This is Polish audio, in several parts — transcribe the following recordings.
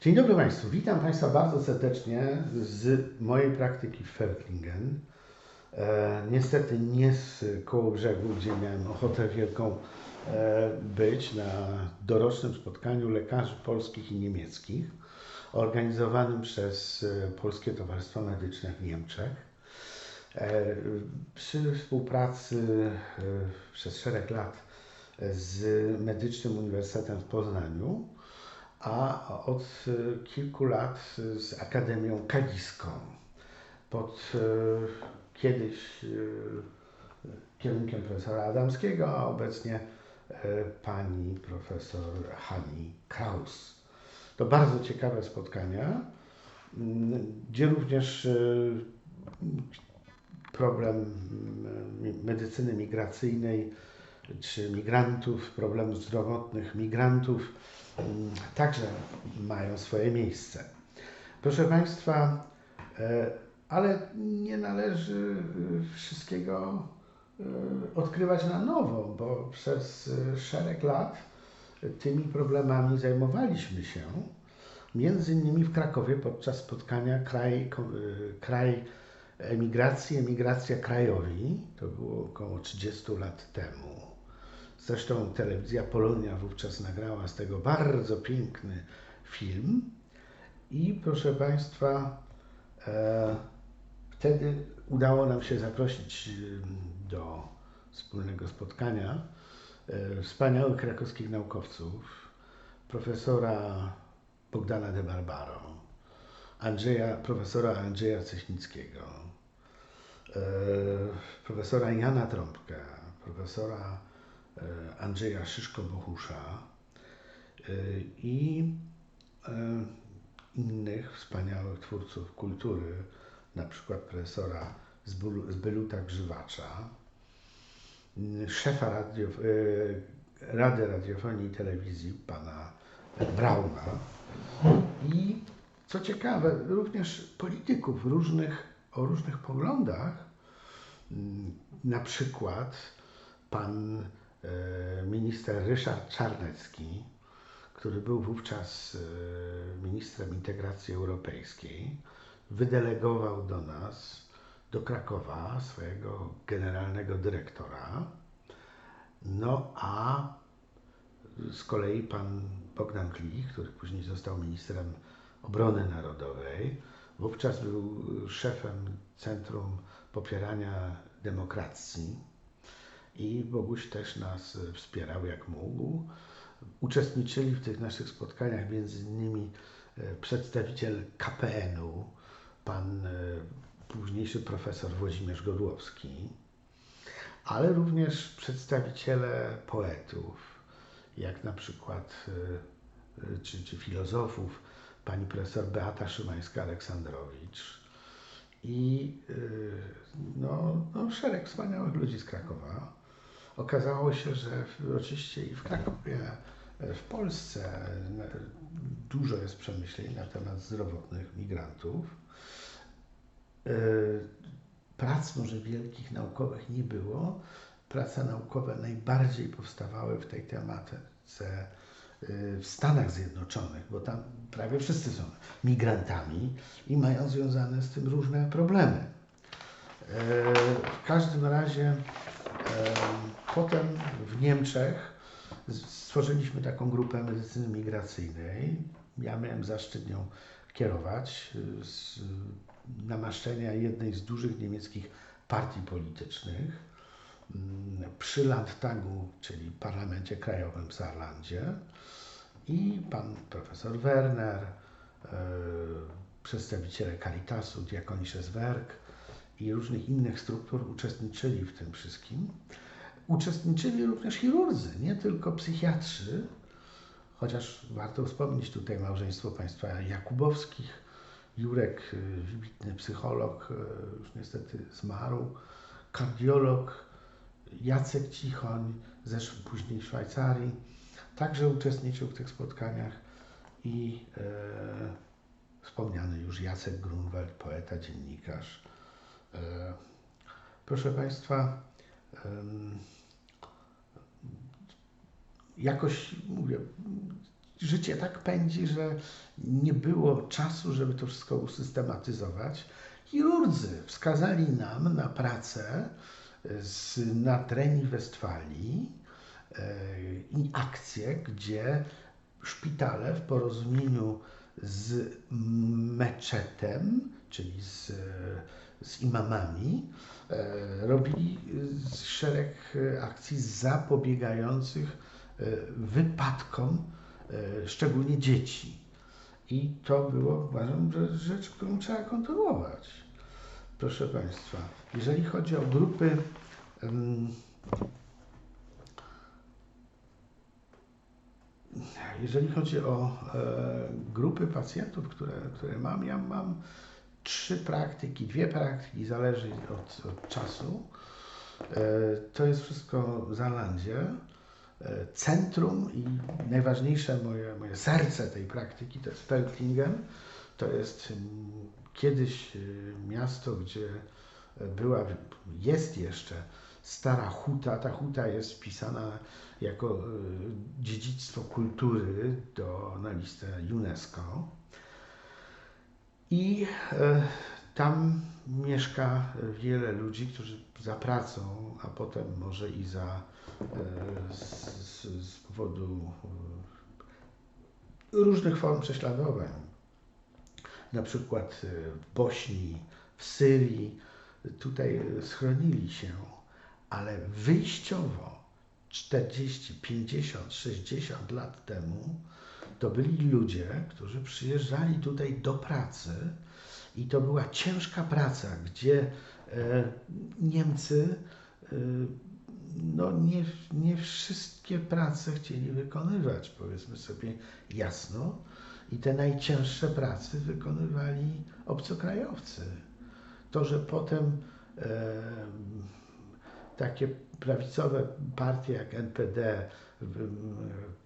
Dzień dobry Państwu, witam Państwa bardzo serdecznie z mojej praktyki w Fertlingen. E, niestety nie z koło brzegu, gdzie miałem ochotę wielką e, być na dorocznym spotkaniu lekarzy polskich i niemieckich, organizowanym przez e, Polskie Towarzystwo Medyczne w Niemczech. Przy współpracy przez szereg lat z Medycznym Uniwersytetem w Poznaniu, a od e, kilku lat z Akademią Kadziską pod e, kiedyś e, kierunkiem profesora Adamskiego, a obecnie pani profesor Hani Kraus. To bardzo ciekawe spotkania, gdzie również problem medycyny migracyjnej czy migrantów, problemów zdrowotnych migrantów także mają swoje miejsce. Proszę Państwa, ale nie należy wszystkiego odkrywać na nowo, bo przez szereg lat tymi problemami zajmowaliśmy się. Między innymi w Krakowie podczas spotkania kraj, kraj emigracji, emigracja krajowi, to było około 30 lat temu. Zresztą telewizja Polonia wówczas nagrała z tego bardzo piękny film. I proszę Państwa, e, wtedy udało nam się zaprosić do wspólnego spotkania e, wspaniałych krakowskich naukowców, profesora Bogdana de Barbaro, Andrzeja, profesora Andrzeja Ceśnickiego, e, profesora Jana Trąbka, profesora e, Andrzeja Szyszko-Bohusza e, i innych wspaniałych twórców kultury, na przykład profesora Zbyluta Grzywacza, szefa radio, Rady Radiofonii i Telewizji, pana Brauna. I co ciekawe, również polityków różnych, o różnych poglądach, na przykład pan e, minister Ryszard Czarnecki, który był wówczas e, ministrem integracji europejskiej, wydelegował do nas, do Krakowa, swojego generalnego dyrektora. No a z kolei pan Bogdan Klich, który później został ministrem Obrony Narodowej. Wówczas był szefem Centrum Popierania Demokracji i Boguś też nas wspierał jak mógł. Uczestniczyli w tych naszych spotkaniach między innymi e, przedstawiciel KPN-u, pan e, późniejszy profesor Włodzimierz Godłowski, ale również przedstawiciele poetów, jak na przykład e, czy, czy filozofów, pani profesor Beata Szymańska-Aleksandrowicz i no, no, szereg wspaniałych ludzi z Krakowa. Okazało się, że w, oczywiście i w Krakowie, w Polsce dużo jest przemyśleń na temat zdrowotnych migrantów. Y, prac może wielkich naukowych nie było. Prace naukowe najbardziej powstawały w tej tematyce Y, w Stanach Zjednoczonych, bo tam prawie wszyscy są migrantami i mają związane z tym różne problemy. W każdym razie potem w Niemczech stworzyliśmy taką grupę medycyny migracyjnej. Ja miałem zaszczyt nią kierować z namaszczenia jednej z dużych niemieckich partii politycznych mm, przy Landtagu, czyli parlamencie krajowym w Saarlandzie i pan profesor Werner, e, przedstawiciele Caritasu, Diakonisches Werk i różnych innych struktur uczestniczyli w tym wszystkim. Uczestniczyli również chirurdzy, nie tylko psychiatrzy, chociaż warto wspomnieć tutaj małżeństwo państwa Jakubowskich, Jurek, e, wybitny psycholog, e, już niestety zmarł, kardiolog, Jacek Cichoń, zeszł później w Szwajcarii. Także uczestniczył w tych spotkaniach i e, wspomniany już Jacek Grunwald, poeta, dziennikarz. E, proszę Państwa, jakoś mówię, życie tak pędzi, że nie było czasu, żeby to wszystko usystematyzować. Chirurdzy wskazali nam na pracę z, na treni Westfalii e, i akcje, gdzie szpitale w porozumieniu z meczetem, czyli z, z imamami, e, robili szereg akcji zapobiegających e, wypadkom, szczególnie dzieci. I to było, uważam, rzecz, którą trzeba kontynuować. Proszę Państwa, jeżeli chodzi o grupy jeżeli chodzi o e, grupy pacjentów, które, które mam, ja mam trzy praktyki, dwie praktyki, zależy od, od czasu. E, to jest wszystko w Zalandzie. E, centrum i najważniejsze moje, moje serce tej praktyki to jest Felklingen. To jest kiedyś miasto, gdzie była, jest jeszcze stara huta. Ta huta jest wpisana jako e, dziedzictwo kultury do, na listę UNESCO. I e, tam mieszka wiele ludzi, którzy za pracą, a potem może i za e, z, z powodu różnych form prześladowań. Na przykład w Bośni, w Syrii, tutaj schronili się, ale wyjściowo 40, 50, 60 lat temu to byli ludzie, którzy przyjeżdżali tutaj do pracy i to była ciężka praca, gdzie e, Niemcy e, no nie, nie wszystkie prace chcieli wykonywać, powiedzmy sobie jasno, i te najcięższe prace wykonywali obcokrajowcy. To, że potem e, takie prawicowe partie jak NPD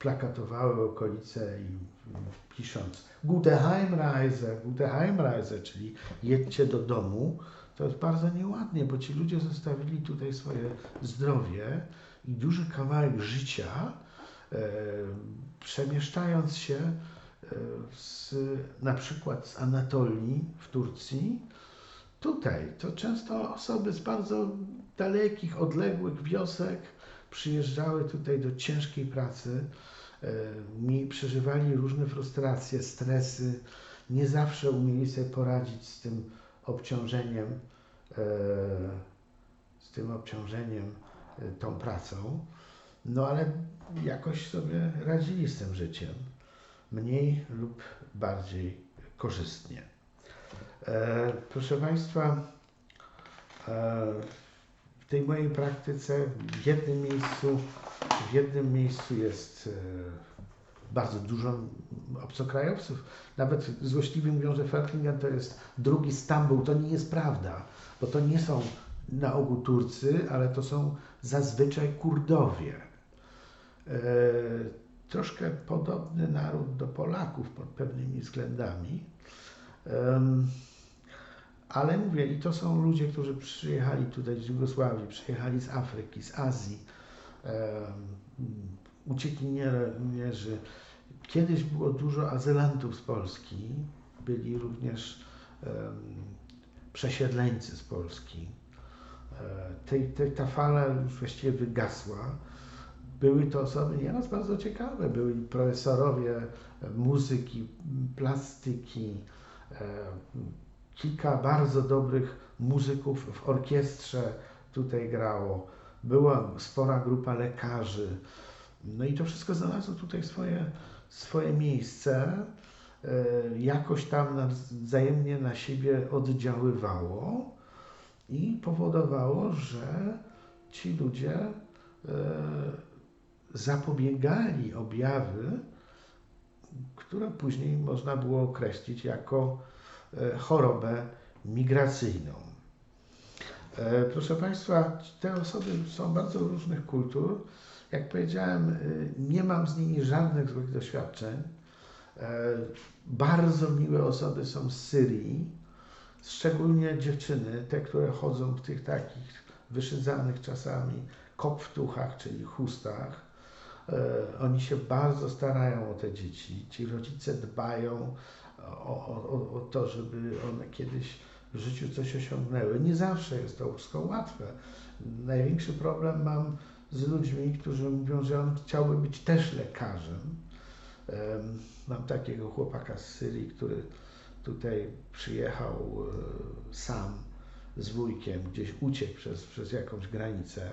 plakatowały okolice i pisząc Gute Heimreise, Gute Heimreise, czyli jedźcie do domu, to jest bardzo nieładnie, bo ci ludzie zostawili tutaj swoje zdrowie i duży kawałek życia, e, przemieszczając się e, z, na przykład z Anatolii w Turcji, tutaj. To często osoby z bardzo dalekich, odległych wiosek przyjeżdżały tutaj do ciężkiej pracy, mi przeżywali różne frustracje, stresy, nie zawsze umieli sobie poradzić z tym obciążeniem, e, z tym obciążeniem, e, tą pracą, no ale jakoś sobie radzili z tym życiem, mniej lub bardziej korzystnie. E, proszę Państwa, w tej mojej praktyce w jednym miejscu, w jednym miejscu jest bardzo dużo obcokrajowców. Nawet złośliwi mówią, że Felklingen to jest drugi Stambuł. To nie jest prawda, bo to nie są na ogół Turcy, ale to są zazwyczaj Kurdowie. E, troszkę podobny naród do Polaków pod pewnymi względami. E, ale mówię, i to są ludzie, którzy przyjechali tutaj z Jugosławii, przyjechali z Afryki, z Azji, uciekinierzy. Kiedyś było dużo azylantów z Polski, byli również przesiedleńcy z Polski. E, tej, tej, ta fala już właściwie wygasła. Były to osoby nieraz bardzo ciekawe, byli profesorowie muzyki, plastyki, e, kilka bardzo dobrych muzyków w orkiestrze tutaj grało. Była spora grupa lekarzy. No i to wszystko znalazło tutaj swoje, swoje miejsce, e, jakoś tam wzajemnie na siebie oddziaływało i powodowało, że ci ludzie e, zapobiegali objawy, które później można było określić jako chorobę migracyjną. Proszę Państwa, te osoby są bardzo różnych kultur jak powiedziałem, y, nie mam z nimi żadnych złych doświadczeń. E, bardzo miłe osoby są z Syrii, szczególnie dziewczyny, te, które chodzą w tych takich wyszydzanych czasami kopftuchach, czyli chustach. E, oni się bardzo starają o te dzieci. Ci rodzice dbają o, o, o to, żeby one kiedyś w życiu coś osiągnęły. Nie zawsze jest to wszystko łatwe. Największy problem mam z ludźmi, którzy mówią, że on chciałby być też lekarzem. Mam takiego chłopaka z Syrii, który tutaj przyjechał e, sam z wujkiem, gdzieś uciekł przez, przez jakąś granicę.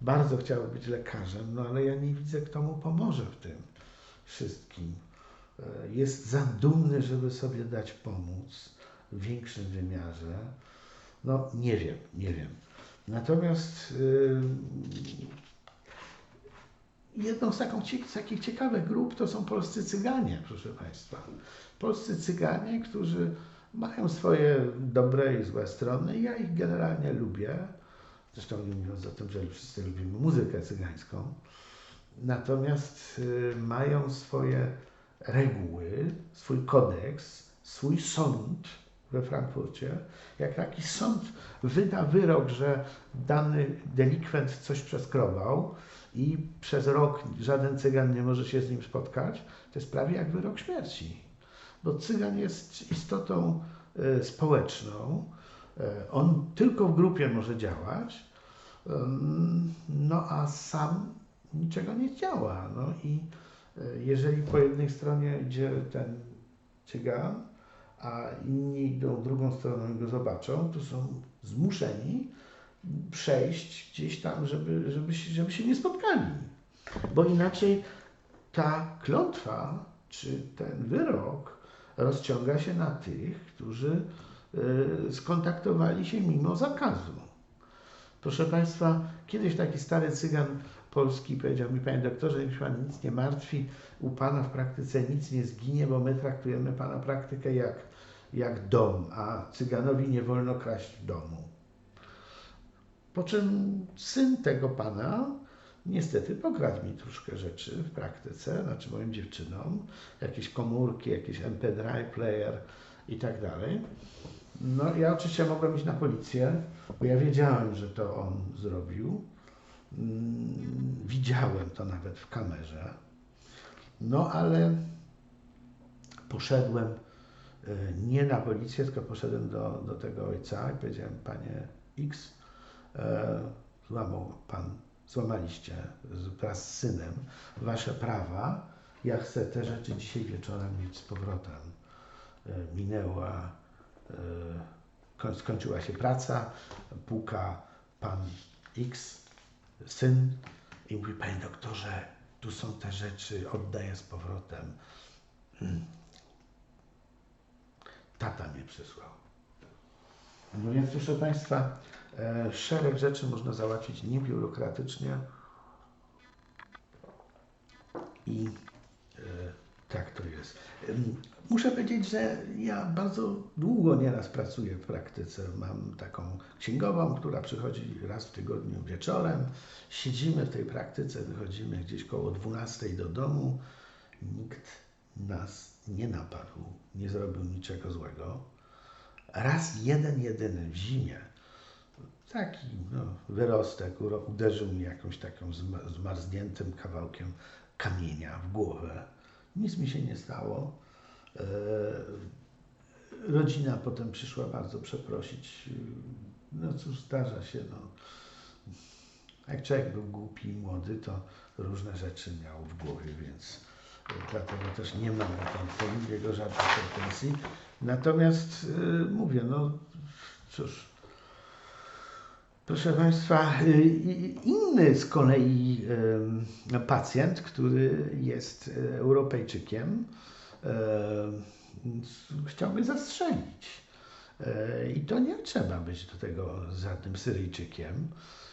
Bardzo chciał być lekarzem, no ale ja nie widzę, kto mu pomoże w tym wszystkim. E, jest za dumny, żeby sobie dać pomóc w większym wymiarze. No nie wiem, nie wiem. Natomiast yy, jedną z, takich ciekawych grup to są polscy Cyganie, proszę Państwa. Polscy Cyganie, którzy mają swoje dobre i złe strony. Ja ich generalnie lubię. Zresztą nie mówiąc o tym, że wszyscy lubimy muzykę cygańską. Natomiast y, mają swoje reguły, swój kodeks, swój sąd we Frankfurcie. Jak jakiś sąd wyda wyrok, że dany delikwent coś przeskrobał i przez rok żaden cygan nie może się z nim spotkać, to jest prawie jak wyrok śmierci. Bo cygan jest istotą y, społeczną, y, on tylko w grupie może działać, no a sam niczego nie działa. No i e, jeżeli po jednej stronie idzie ten cygan, a inni idą drugą stroną i go zobaczą, to są zmuszeni przejść gdzieś tam, żeby, żeby, się, żeby się nie spotkali. Bo inaczej ta klątwa, czy ten wyrok rozciąga się na tych, którzy e, skontaktowali się mimo zakazu. Proszę Państwa, kiedyś taki stary cygan polski powiedział mi, Panie doktorze, niech Pan nic nie martwi, u Pana w praktyce nic nie zginie, bo my traktujemy Pana praktykę jak, jak dom, a cyganowi nie wolno kraść w domu. Po czym syn tego Pana niestety pokradł mi troszkę rzeczy w praktyce, znaczy moim dziewczynom, jakieś komórki, jakiś MP3 player i tak dalej. No ja oczywiście mogłem iść na policję, bo ja wiedziałem, że to on zrobił. Mm, widziałem to nawet w kamerze. No ale poszedłem e, nie na policję, tylko poszedłem do, do tego ojca i powiedziałem, panie X, e, złamał pan, złamaliście wraz z synem wasze prawa. Ja chcę te rzeczy dzisiaj wieczorem mieć z powrotem. E, minęła skończyła się praca, puka pan X, syn i mówi, panie doktorze, tu są te rzeczy, oddaję z powrotem. Hmm. Tata mnie przysłał. No więc proszę Państwa, e, szereg rzeczy można załatwić niebiurokratycznie i tak to jest. Muszę powiedzieć, że ja bardzo długo nieraz pracuję w praktyce. Mam taką księgową, która przychodzi raz w tygodniu wieczorem. Siedzimy w tej praktyce, wychodzimy gdzieś koło 12 do domu. Nikt nas nie napadł, nie zrobił niczego złego. Raz jeden, jedyny w zimie taki no, wyrostek uderzył mi jakąś taką zmarzniętym kawałkiem kamienia w głowę. Nic mi się nie stało. E, rodzina potem przyszła bardzo przeprosić. No cóż, zdarza się. No. Jak człowiek był głupi i młody, to różne rzeczy miał w głowie, więc dlatego też nie mam do jego żadnych pretensji. Natomiast yy, mówię, no cóż, Proszę Państwa, y, inny z kolei pacjent, który jest e, Europejczykiem, chciałby zastrzelić. E, I to nie trzeba być do tego żadnym Syryjczykiem,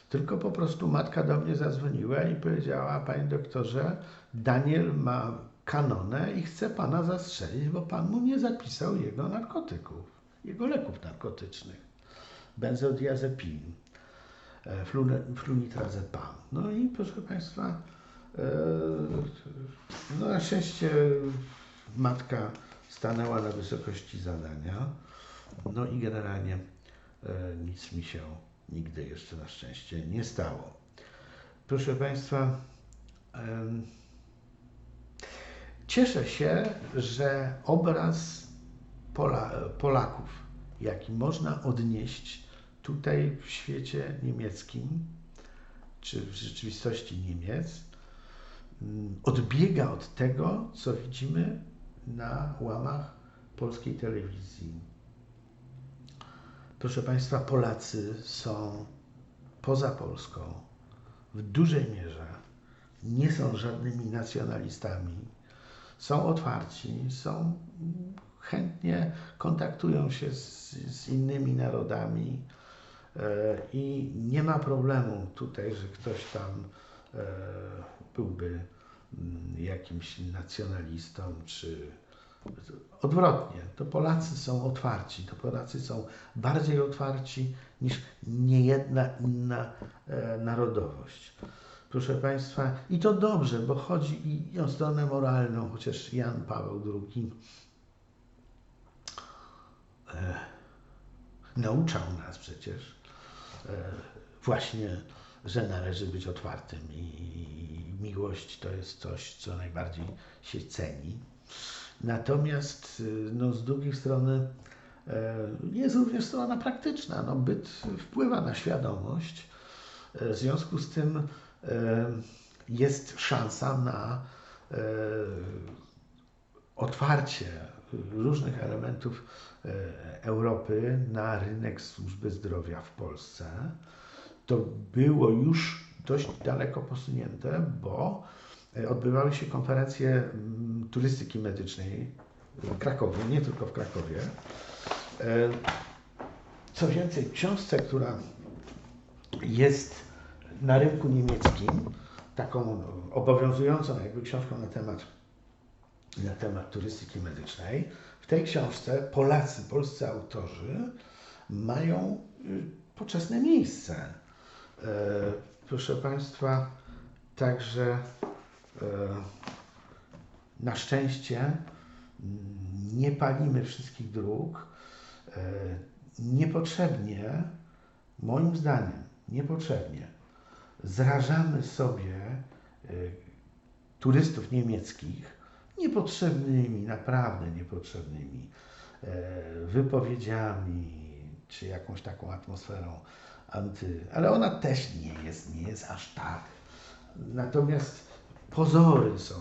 tylko po prostu matka do mnie zadzwoniła i powiedziała, panie doktorze, Daniel ma kanonę i chce pana zastrzelić, bo pan mu nie zapisał jego narkotyków, jego leków narkotycznych, benzodiazepin. E, flunitrazepam. No i proszę Państwa, e, no na szczęście matka stanęła na wysokości zadania, no i generalnie e, nic mi się nigdy jeszcze na szczęście nie stało. Proszę Państwa, cieszę się, że obraz Pola, Polaków, jaki można odnieść tutaj w świecie niemieckim, czy w rzeczywistości Niemiec, mm, odbiega od tego, co widzimy na łamach polskiej telewizji. Proszę Państwa, Polacy są poza Polską w dużej mierze, nie są żadnymi nacjonalistami, są otwarci, są chętnie kontaktują się z, z innymi narodami i nie ma problemu tutaj, że ktoś tam e, byłby mm, jakimś nacjonalistą czy odwrotnie. To Polacy są otwarci, to Polacy są bardziej otwarci niż niejedna inna e, narodowość. Proszę Państwa, i to dobrze, bo chodzi i o stronę moralną, chociaż Jan Paweł II e, nauczał nas przecież e, właśnie, że należy być otwartym i, miłość to jest coś, co najbardziej się ceni. Natomiast y, no, z drugiej strony e, jest również strona praktyczna. No, byt wpływa na świadomość. E, w związku z tym e, jest szansa na otwarcie różnych elementów Europy na rynek służby zdrowia w Polsce. To było już dość daleko posunięte, bo odbywały się konferencje mm, turystyki medycznej w Krakowie, nie tylko w Krakowie. Co więcej, w książce, która jest na rynku niemieckim, taką obowiązującą jakby książką na temat, na temat turystyki medycznej, w tej książce Polacy, polscy autorzy mają y, poczesne miejsce. E, proszę Państwa, także e, na szczęście mm, nie palimy wszystkich dróg. E, niepotrzebnie, moim zdaniem, niepotrzebnie zrażamy sobie turystów niemieckich niepotrzebnymi, naprawdę niepotrzebnymi wypowiedziami czy jakąś taką atmosferą anty, ale ona też nie jest, nie jest aż tak. Natomiast pozory są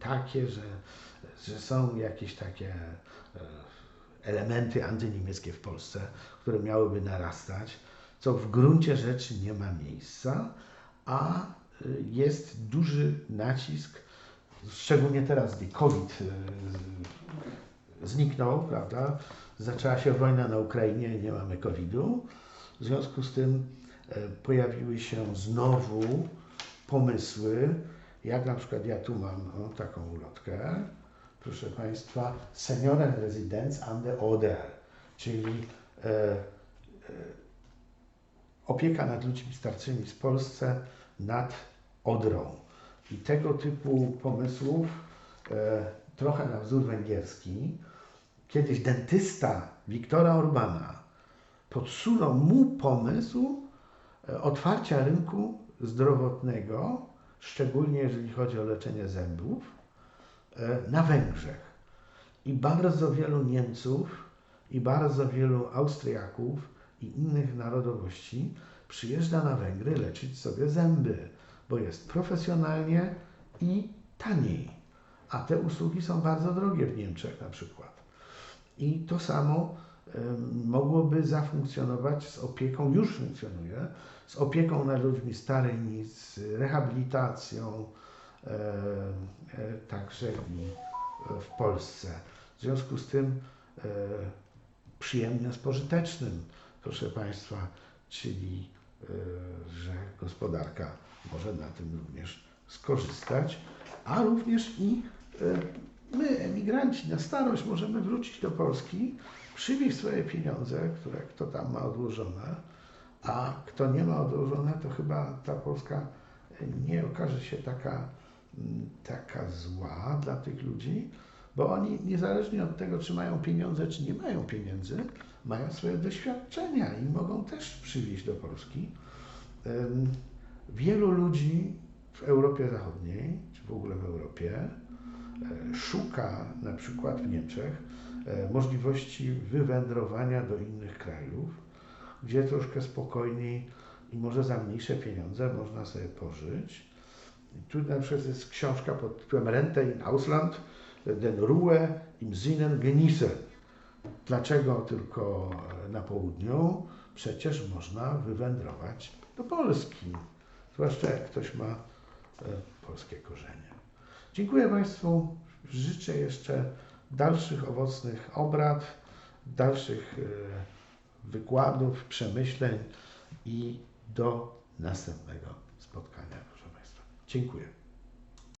takie, że, że są jakieś takie e, elementy antyniemieckie w Polsce, które miałyby narastać, co w gruncie rzeczy nie ma miejsca, a e, jest duży nacisk, szczególnie teraz, gdy COVID e, zniknął, prawda? Zaczęła się wojna na Ukrainie, nie mamy COVID-u. W związku z tym pojawiły się znowu pomysły, jak na przykład ja tu mam taką ulotkę, proszę Państwa, Senioren Residence an der Oder, czyli e, e, opieka nad ludźmi starszymi w Polsce nad Odrą. I tego typu pomysłów, e, trochę na wzór węgierski, kiedyś dentysta Wiktora Orbana podsunął mu pomysł e, otwarcia rynku zdrowotnego szczególnie jeżeli chodzi o leczenie zębów, e, na Węgrzech. I bardzo wielu Niemców, i bardzo wielu Austriaków i innych narodowości przyjeżdża na Węgry leczyć sobie zęby, bo jest profesjonalnie i taniej. A te usługi są bardzo drogie w Niemczech na przykład. I to samo mogłoby zafunkcjonować z opieką, już funkcjonuje, z opieką nad ludźmi starymi, z rehabilitacją, e, e, także i w Polsce. W związku z tym e, spożytecznym, proszę Państwa, czyli że gospodarka może na tym również skorzystać, a również i my, emigranci, na starość możemy wrócić do Polski, przywieźć swoje pieniądze, które kto tam ma odłożone, a kto nie ma odłożone, to chyba ta Polska nie okaże się taka, mm, taka zła dla tych ludzi, bo oni niezależnie od tego, czy mają pieniądze, czy nie mają pieniędzy, mają swoje doświadczenia i mogą też przywieźć do Polski. Wielu ludzi w Europie Zachodniej, czy w ogóle w Europie, e, szuka na przykład w Niemczech e, możliwości wywędrowania do innych krajów, gdzie troszkę spokojniej i może za mniejsze pieniądze można sobie pożyć. Tu na przykład jest książka pod tytułem Rente in Ausland, den Ruhe im Sinnen genieße. Dlaczego tylko na południu? Przecież można wywędrować do Polski, zwłaszcza jak ktoś ma e, polskie korzenie. Dziękuję Państwu. Życzę jeszcze dalszych owocnych obrad, dalszych e, wykładów, przemyśleń i do następnego spotkania, proszę Państwa. Dziękuję.